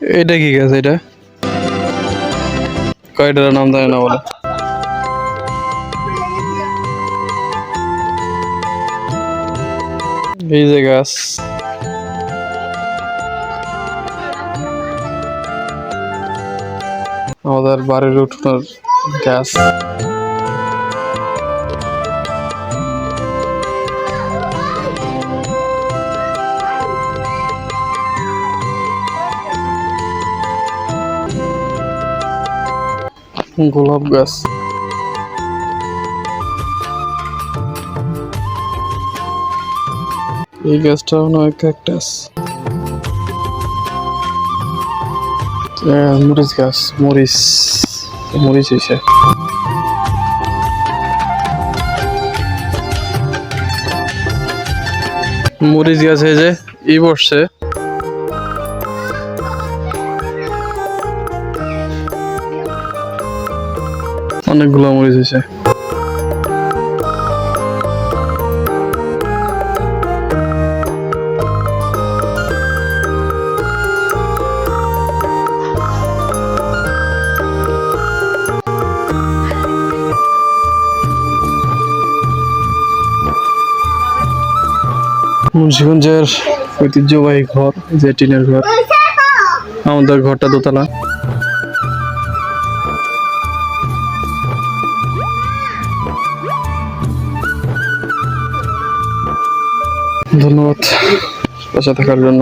এটা কি গাছ এটা? কয়টার নাম জানি না বলে। এই যে গাছ। আমাদের বাড়ির উঠোনের গাছ। গোলাপ গাছ। এই গাছটা নয় ক্যাকটাস মরিচ গাছ, মরিচ। মরিচ হয়েছে। মরিচ গাছ এই যে, এই বর্ষে অনেকগুলো মরিচ হয়েছে। মুন্সিগঞ্জের ঐতিহ্যবাহী ঘর যে টিনের ঘর আমাদের ঘরটা দোতলা। ধন্যবাদ। পাশে থাকার জন্য।